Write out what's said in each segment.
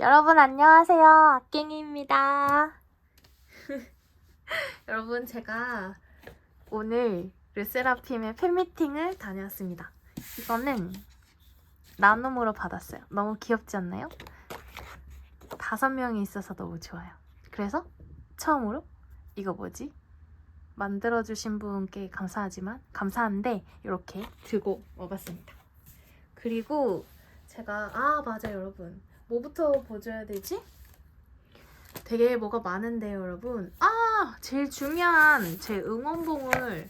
여러분 안녕하세요. 악갱이입니다. 여러분 제가 오늘 르세라핌의 팬미팅을 다녀왔습니다. 이거는 나눔으로 받았어요. 너무 귀엽지 않나요? 다섯 명이 있어서 너무 좋아요. 그래서 처음으로 이거 뭐지? 만들어주신 분께 감사하지만 감사한데 이렇게 들고 와봤습니다. 그리고 제가 아 맞아 요 여러분 뭐부터 보여줘야 되지? 되게 뭐가 많은데요 여러분? 아 제일 중요한 제 응원봉을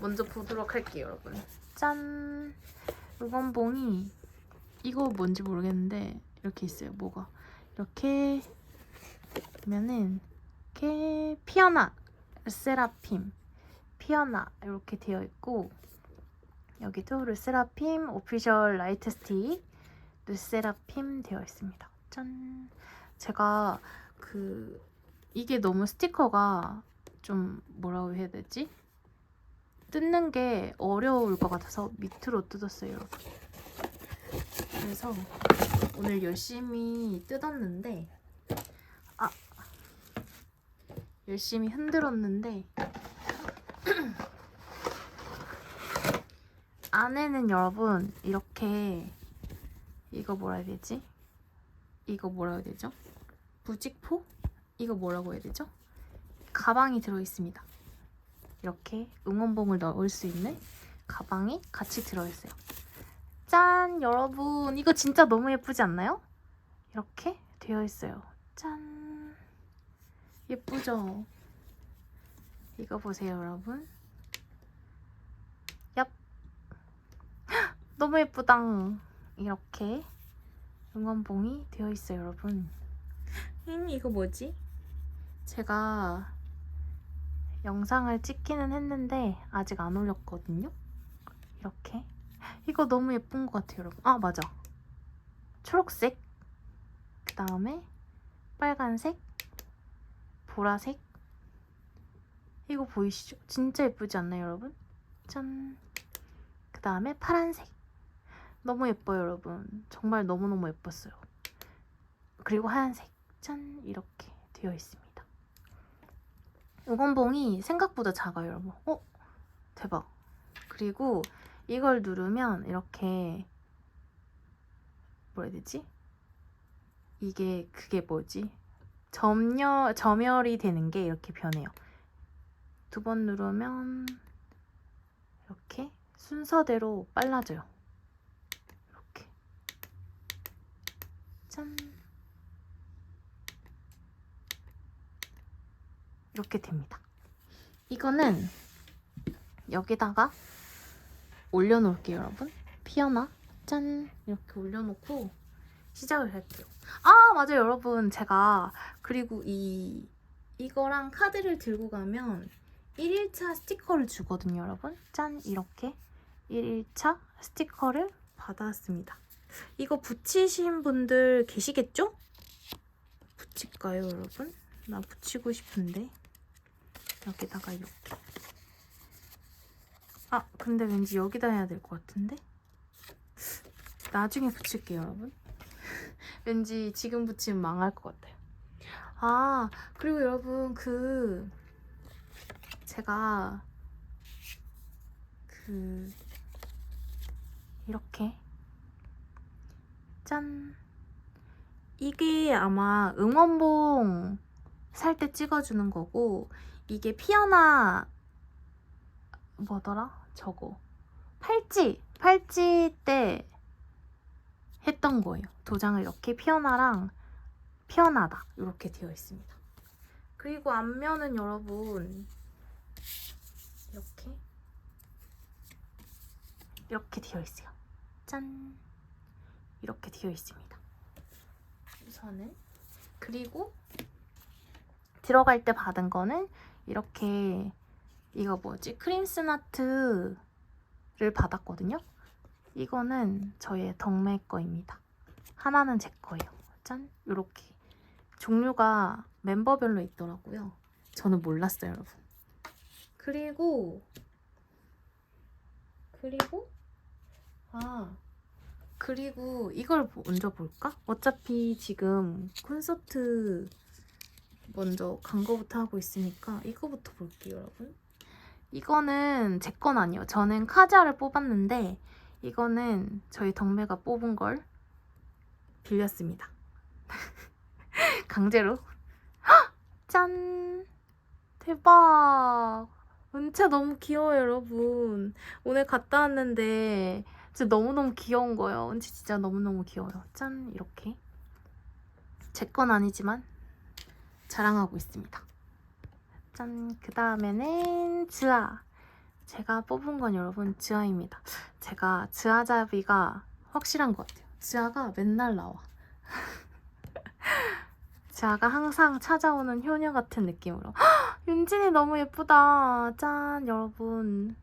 먼저 보도록 할게요 여러분. 짠. 응원봉이 이거 뭔지 모르겠는데 이렇게 있어요 뭐가. 이렇게 보면은 이렇게 피어나 르세라핌. 피어나 이렇게 되어 있고 여기도 르세라핌 오피셜 라이트 스틱 르세라핌 되어 있습니다. 짠. 제가 그 이게 너무 스티커가 좀 뭐라고 해야 되지? 뜯는 게 어려울 것 같아서 밑으로 뜯었어요. 그래서 오늘 열심히 뜯었는데 아 열심히 흔들었는데 안에는 여러분 이렇게 이거 뭐라 해야 되지? 이거 뭐라 해야 되죠? 부직포? 이거 뭐라고 해야 되죠? 가방이 들어있습니다. 이렇게 응원봉을 넣을 수 있는 가방이 같이 들어있어요. 짠! 여러분 이거 진짜 너무 예쁘지 않나요? 이렇게 되어 있어요. 짠! 예쁘죠? 이거 보세요 여러분. 얍! 너무 예쁘다. 이렇게 응원봉이 되어 있어요, 여러분. 음, 이거 뭐지? 제가 영상을 찍기는 했는데 아직 안 올렸거든요. 이렇게 이거 너무 예쁜 것 같아요, 여러분. 아 맞아. 초록색, 그 다음에 빨간색, 보라색. 이거 보이시죠? 진짜 예쁘지 않나요, 여러분? 짠. 그 다음에 파란색. 너무 예뻐요, 여러분. 정말 너무너무 예뻤어요. 그리고 하얀색. 짠! 이렇게 되어 있습니다. 응원봉이 생각보다 작아요, 여러분. 어? 대박. 그리고 이걸 누르면 이렇게 뭐라 해야 되지? 이게 그게 뭐지? 점열, 점열이 되는 게 이렇게 변해요. 두 번 누르면 이렇게 순서대로 빨라져요. 이렇게 짠 이렇게 됩니다. 이거는 여기다가 올려놓을게요, 여러분. 피어나 짠 이렇게 올려놓고 시작을 할게요. 아 맞아요, 여러분. 제가 그리고 이 이거랑 카드를 들고 가면 1일차 스티커를 주거든요, 여러분. 짠 이렇게 1일차 스티커를 받았습니다. 이거 붙이신 분들 계시겠죠? 붙일까요, 여러분? 나 붙이고 싶은데 여기다가 이렇게 아 근데 왠지 여기다 해야 될 것 같은데 나중에 붙일게요, 여러분. 왠지 지금 붙이면 망할 것 같아요. 아 그리고 여러분 그 제가 그 이렇게 짠. 이게 아마 응원봉 살 때 찍어주는 거고 이게 피어나 뭐더라? 저거. 팔찌 팔찌 때 했던 거예요. 도장을 이렇게 피어나랑 피어나다. 이렇게 되어 있습니다. 그리고 앞면은 여러분 이렇게. 이렇게 되어 있어요. 짠 이렇게 되어 있습니다 우선은 그리고 들어갈 때 받은 거는 이렇게 이거 뭐지 크림스나트를 받았거든요. 이거는 저의 덕매 거입니다. 하나는 제 거예요. 짠 이렇게 종류가 멤버별로 있더라고요. 저는 몰랐어요, 여러분. 그리고 그리고 아 그리고 이걸 먼저 볼까? 어차피 지금 콘서트 먼저 간 거부터 하고 있으니까 이거부터 볼게요, 여러분. 이거는 제 건 아니에요. 저는 카자를 뽑았는데 이거는 저희 덕매가 뽑은 걸 빌렸습니다. 강제로. 헉! 짠! 대박! 은채 너무 귀여워요, 여러분. 오늘 갔다 왔는데 진짜 너무너무 귀여운 거예요. 은채 진짜 너무너무 귀여워요. 짠! 이렇게. 제 건 아니지만 자랑하고 있습니다. 짠! 그 다음에는 즈아. 제가 뽑은 건 여러분 즈아입니다. 제가 즈아 잡이가 확실한 것 같아요. 즈아가 맨날 나와. 즈아가 항상 찾아오는 효녀 같은 느낌으로. 헉! 윤진이 너무 예쁘다. 짠, 여러분.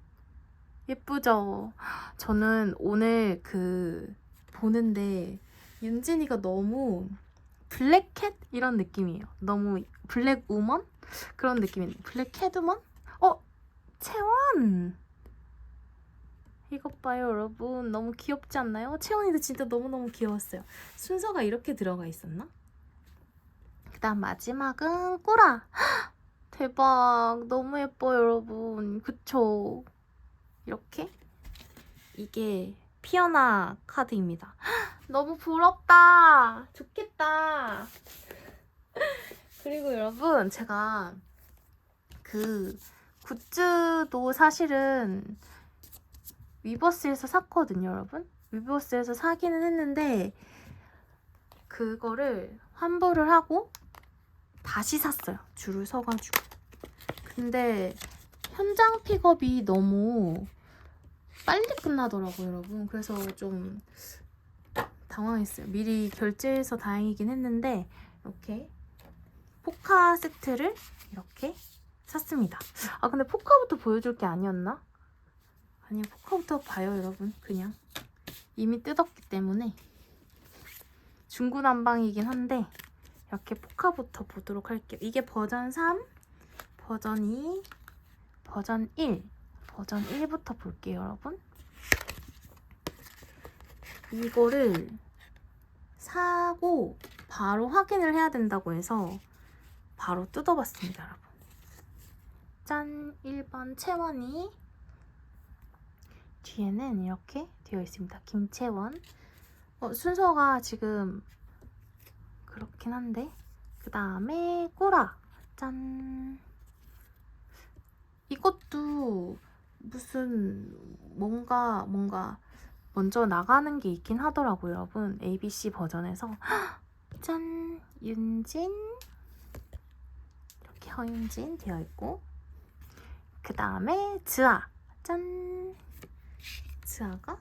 예쁘죠? 저는 오늘 그 보는데 윤진이가 너무 블랙캣 이런 느낌이에요. 너무 블랙 우먼 그런 느낌인데 블랙 캣우먼? 어 채원 이것 봐요 여러분 너무 귀엽지 않나요? 채원이도 진짜 너무너무 귀여웠어요. 순서가 이렇게 들어가 있었나? 그 다음 마지막은 꾸라 헉! 대박 너무 예뻐요 여러분 그쵸? 이렇게 이게 피어나 카드입니다. 헉! 너무 부럽다. 좋겠다. 그리고 여러분 제가 그 굿즈도 사실은 위버스에서 샀거든요, 여러분. 위버스에서 사기는 했는데 그거를 환불을 하고 다시 샀어요. 줄을 서가지고. 근데 현장 픽업이 너무 빨리 끝나더라고요, 여러분. 그래서 좀 당황했어요. 미리 결제해서 다행이긴 했는데 이렇게 포카 세트를 이렇게 샀습니다. 아 근데 포카부터 보여줄 게 아니었나? 아니요 포카부터 봐요 여러분 그냥 이미 뜯었기 때문에 중구난방이긴 한데 이렇게 포카부터 보도록 할게요. 이게 버전 3, 버전 2, 버전 1 버전 1부터 볼게요 여러분 이거를 사고 바로 확인을 해야 된다고 해서 바로 뜯어봤습니다, 여러분. 짠! 1번 채원이 뒤에는 이렇게 되어 있습니다. 김채원. 어, 순서가 지금 그렇긴 한데 그 다음에 꼬라. 짠! 이것도 무슨 뭔가 뭔가 먼저 나가는 게 있긴 하더라고요, 여러분. ABC 버전에서. 짠! 윤진. 이렇게 허윤진 되어 있고. 그 다음에 즈아 짠! 즈아가?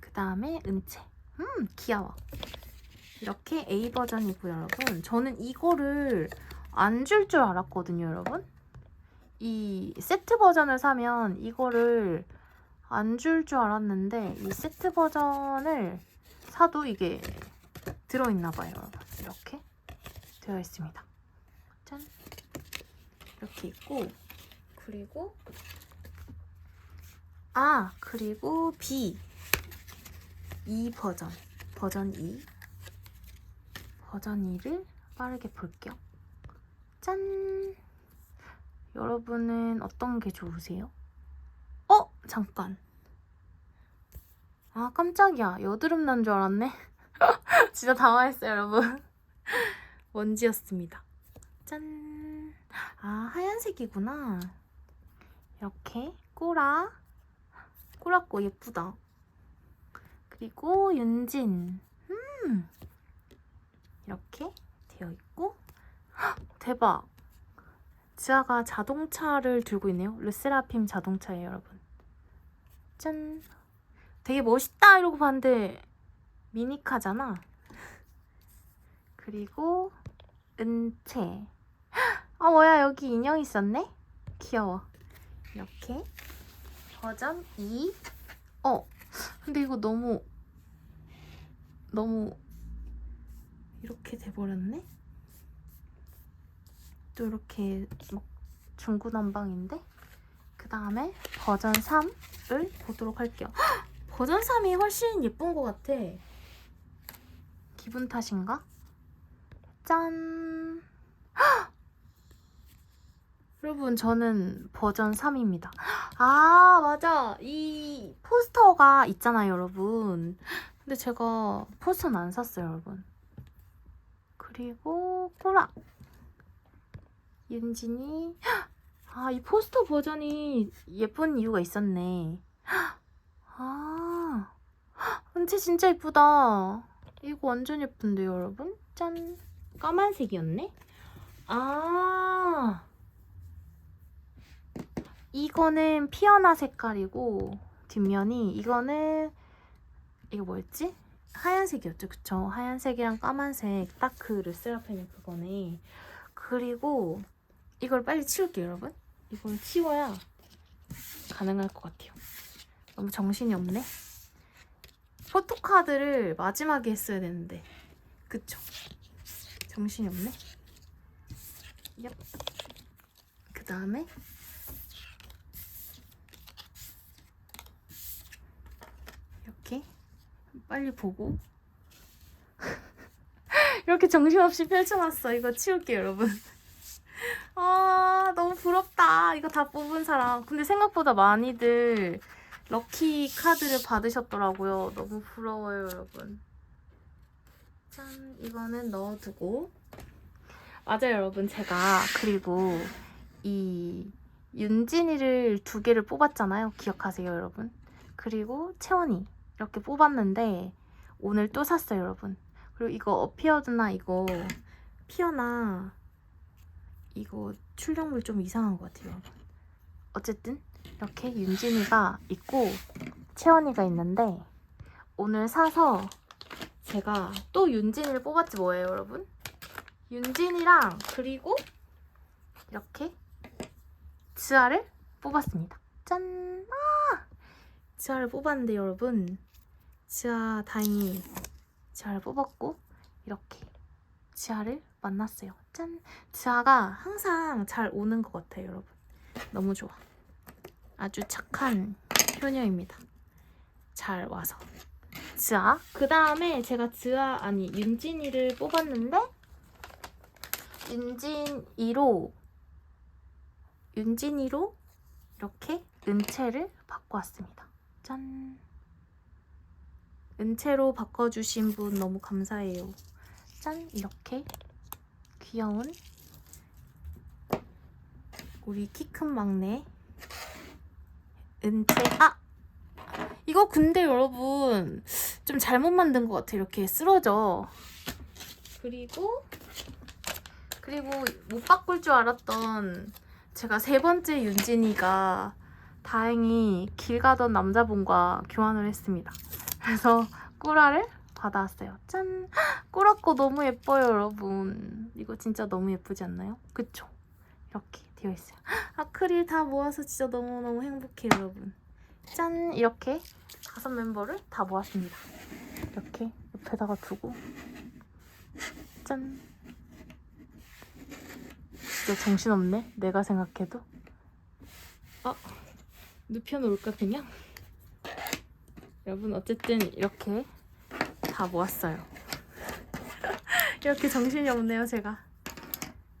그 다음에 은채. 음 귀여워. 이렇게 A 버전이고요 여러분. 저는 이거를 안 줄 줄 알았거든요 여러분 이 세트 버전을 사면 이거를 안 줄 줄 알았는데 이 세트 버전을 사도 이게 들어있나 봐요. 이렇게 되어 있습니다. 짠. 이렇게 있고 그리고 아 그리고 B. 2 버전. 버전 2 버전 2를 빠르게 볼게요. 짠 여러분은 어떤 게 좋으세요? 어 잠깐 아 깜짝이야 여드름 난 줄 알았네 진짜 당황했어요 여러분 먼지였습니다 짠. 아, 하얀색이구나. 이렇게 꾸라. 꾸랗고 예쁘다. 그리고 윤진. 음. 이렇게 되어 있고. 헉, 대박. 지아가 자동차를 들고 있네요. 르세라핌 자동차예요, 여러분. 짠. 되게 멋있다 이러고 봤는데 미니카잖아. 그리고 은채. 아 뭐야 여기 인형 있었네? 귀여워. 이렇게 버전 2. 어 근데 이거 너무 너무 이렇게 돼버렸네? 또 이렇게 막 중구난방인데 그 다음에 버전 3을 보도록 할게요. 헉! 버전 3이 훨씬 예쁜 것 같아. 기분 탓인가? 짠! 헉! 여러분, 저는 버전 3입니다. 아, 맞아. 이 포스터가 있잖아요, 여러분. 근데 제가 포스터는 안 샀어요, 여러분. 그리고 꼬라. 윤진이. 아, 이 포스터 버전이 예쁜 이유가 있었네. 아, 은채 진짜 예쁘다. 이거 완전 예쁜데요, 여러분? 짠. 까만색이었네? 아. 이거는 피어나 색깔이고, 뒷면이, 이거는, 이거 뭐였지? 하얀색이었죠, 그쵸? 하얀색이랑 까만색, 다크 르세라핌이 그거네. 그리고, 이걸 빨리 치울게요, 여러분. 이걸 치워야 가능할 것 같아요. 너무 정신이 없네. 포토카드를 마지막에 했어야 되는데. 그쵸? 정신이 없네. 얍. 그 다음에 이렇게 빨리 보고 이렇게 정신없이 펼쳐놨어. 이거 치울게요, 여러분. 아, 너무 부럽다. 이거 다 뽑은 사람. 근데 생각보다 많이들 럭키 카드를 받으셨더라고요. 너무 부러워요, 여러분. 짠, 이거는 넣어두고. 맞아요, 여러분. 제가 그리고 이 윤진이를 두 개를 뽑았잖아요. 기억하세요, 여러분? 그리고 채원이 이렇게 뽑았는데 오늘 또 샀어요, 여러분. 그리고 이거 어피어드나 이거 피어나 이거 출력물 좀 이상한 것 같아요. 어쨌든 이렇게 윤진이가 있고 채원이가 있는데 오늘 사서 제가 또 윤진이를 뽑았지 뭐예요, 여러분? 윤진이랑 그리고 이렇게 지아를 뽑았습니다. 짠! 아! 지아를 뽑았는데 여러분 지아 다행히 지아를 뽑았고 이렇게 지아를 만났어요. 짠! 지아가 항상 잘 오는 것 같아요, 여러분. 너무 좋아. 아주 착한 효녀입니다. 잘 와서. 지아. 그 다음에 제가 지아, 아니, 윤진이를 뽑았는데, 윤진이로, 윤진이로 이렇게 은채를 바꿔왔습니다. 짠. 은채로 바꿔주신 분 너무 감사해요. 짠. 이렇게 귀여운 우리 키 큰 막내. 은채. 아! 이거 근데 여러분 좀 잘못 만든 것 같아 이렇게 쓰러져. 그리고 그리고 못 바꿀 줄 알았던 제가 세 번째 윤진이가 다행히 길 가던 남자분과 교환을 했습니다. 그래서 꾸라를 받아왔어요 짠 거 너무 예뻐요 여러분 이거 진짜 너무 예쁘지 않나요? 그쵸? 이렇게 되어 있어요. 아크릴 다 모아서 진짜 너무너무 행복해요, 여러분. 짠! 이렇게 다섯 멤버를 다 모았습니다. 이렇게 옆에다가 두고 짠! 진짜 정신없네, 내가 생각해도. 아, 눕혀놓을까 그냥? 여러분 어쨌든 이렇게 다 모았어요. 이렇게 정신이 없네요, 제가.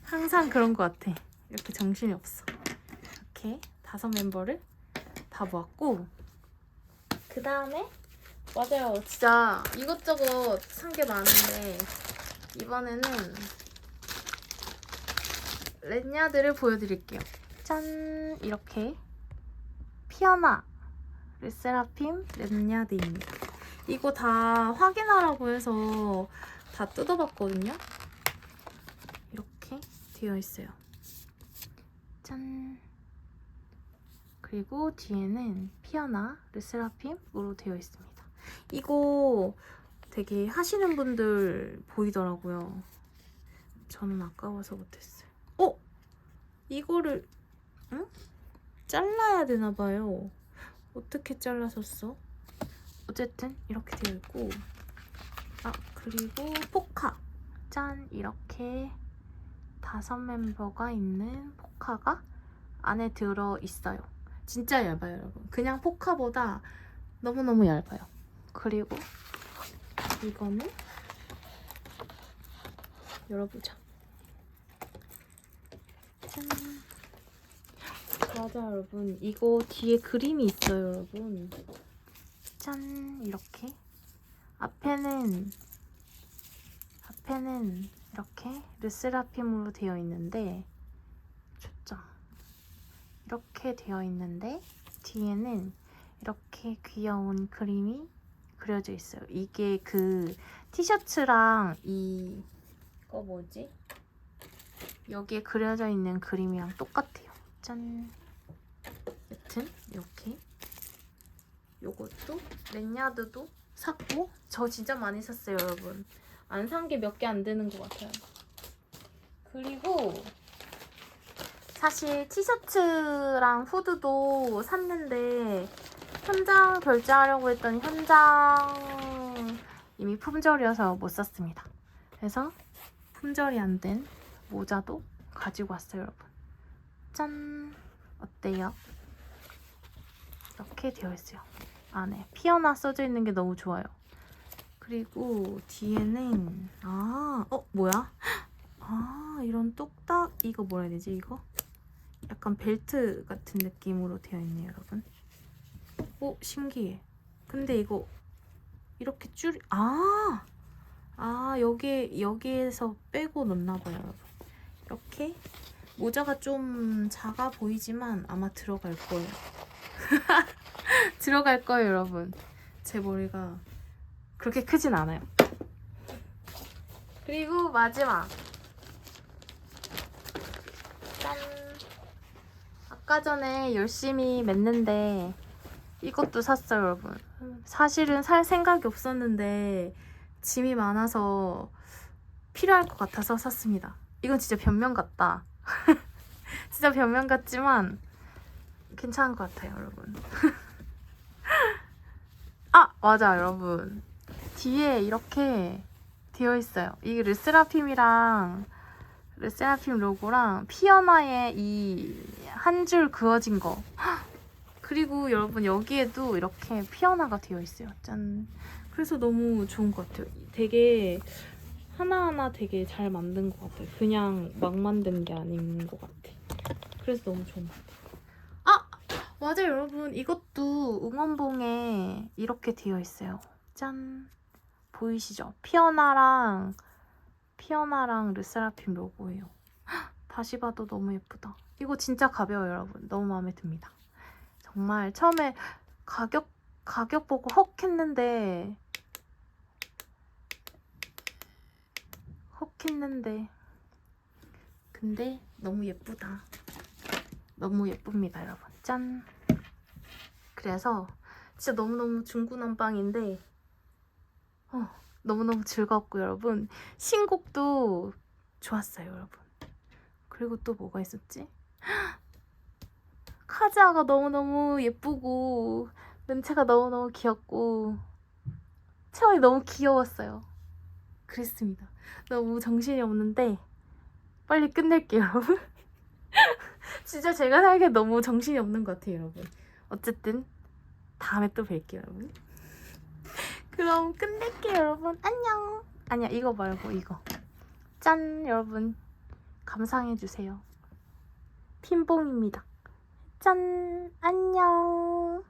항상 그런 것 같아. 이렇게 정신이 없어. 이렇게 다섯 멤버를 다 모았고 그 다음에 맞아요. 진짜 이것저것 산 게 많은데 이번에는 렛냐드를 보여드릴게요. 짠 이렇게 피어나 르세라핌 렛냐드입니다. 이거 다 확인하라고 해서 다 뜯어봤거든요. 이렇게 되어 있어요. 짠. 그리고 뒤에는 피아나 르세라핌으로 되어 있습니다. 이거 되게 하시는 분들 보이더라고요. 저는 아까워서 못했어요. 어? 이거를 응? 잘라야 되나 봐요. 어떻게 잘라셨어? 어쨌든 이렇게 되어 있고 아 그리고 포카 짠 이렇게 다섯 멤버가 있는 포카가 안에 들어 있어요. 진짜 얇아요, 여러분. 그냥 포카보다 너무너무 얇아요. 그리고 이거는 열어보자. 짠. 맞아 여러분. 이거 뒤에 그림이 있어요 여러분. 짠 이렇게 앞에는 앞에는 이렇게 르세라핌으로 되어 있는데 초점 이렇게 되어 있는데 뒤에는 이렇게 귀여운 그림이 그려져 있어요. 이게 그 티셔츠랑 이거 뭐지? 여기에 그려져 있는 그림이랑 똑같아요. 짠. 여튼 이렇게 요것도 랜야드도 샀고 저 진짜 많이 샀어요, 여러분. 안 산 게 몇 개 안 되는 것 같아요. 그리고 사실 티셔츠랑 후드도 샀는데 현장 결제하려고 했더니 현장 이미 품절이어서 못 샀습니다. 그래서 품절이 안 된 모자도 가지고 왔어요, 여러분. 짠! 어때요? 이렇게 되어 있어요. 안에 피어나 써져 있는 게 너무 좋아요. 그리고 뒤에는 아, 어 뭐야? 아 이런 똑딱 이거 뭐라 해야 되지 이거? 약간 벨트 같은 느낌으로 되어 있네요, 여러분. 오 신기해. 근데 이거 이렇게 줄 아, 아 여기 여기에서 빼고 넣나 봐요, 여러분. 이렇게 모자가 좀 작아 보이지만 아마 들어갈 거예요. 들어갈 거예요, 여러분. 제 머리가 그렇게 크진 않아요. 그리고 마지막. 짠. 아까 전에 열심히 맸는데 이것도 샀어요, 여러분. 사실은 살 생각이 없었는데 짐이 많아서 필요할 것 같아서 샀습니다. 이건 진짜 변명 같다. 진짜 변명 같지만 괜찮은 것 같아요, 여러분. 아, 맞아, 여러분. 뒤에 이렇게 되어 있어요. 이게 르세라핌이랑 르세라핌 로고랑 피어나의 이 한 줄 그어진 거. 그리고 여러분 여기에도 이렇게 피어나가 되어 있어요. 짠. 그래서 너무 좋은 것 같아요. 되게 하나하나 되게 잘 만든 것 같아요. 그냥 막 만든 게 아닌 것 같아. 그래서 너무 좋은 것 같아요. 아! 맞아요, 여러분. 이것도 응원봉에 이렇게 되어 있어요. 짠. 보이시죠? 피어나랑 피어나랑 르세라핌 로고예요. 헉, 다시 봐도 너무 예쁘다. 이거 진짜 가벼워요, 여러분. 너무 마음에 듭니다. 정말 처음에 가격 가격 보고 헉 했는데 헉 했는데 근데 너무 예쁘다. 너무 예쁩니다, 여러분. 짠. 그래서 진짜 너무너무 중구난방인데 어, 너무너무 즐겁고 여러분. 신곡도 좋았어요 여러분. 그리고 또 뭐가 있었지? 카즈아가 너무너무 예쁘고 멘체가 너무너무 귀엽고 채원이 너무 귀여웠어요. 그랬습니다. 너무 정신이 없는데 빨리 끝낼게요. 여러분 진짜 제가 살기에 너무 정신이 없는 것 같아요 여러분. 어쨌든 다음에 또 뵐게요 여러분. 그럼 끝낼게요 여러분. 안녕. 아니야 이거 말고 이거. 짠 여러분. 감상해 주세요. 핀봉입니다. 짠 안녕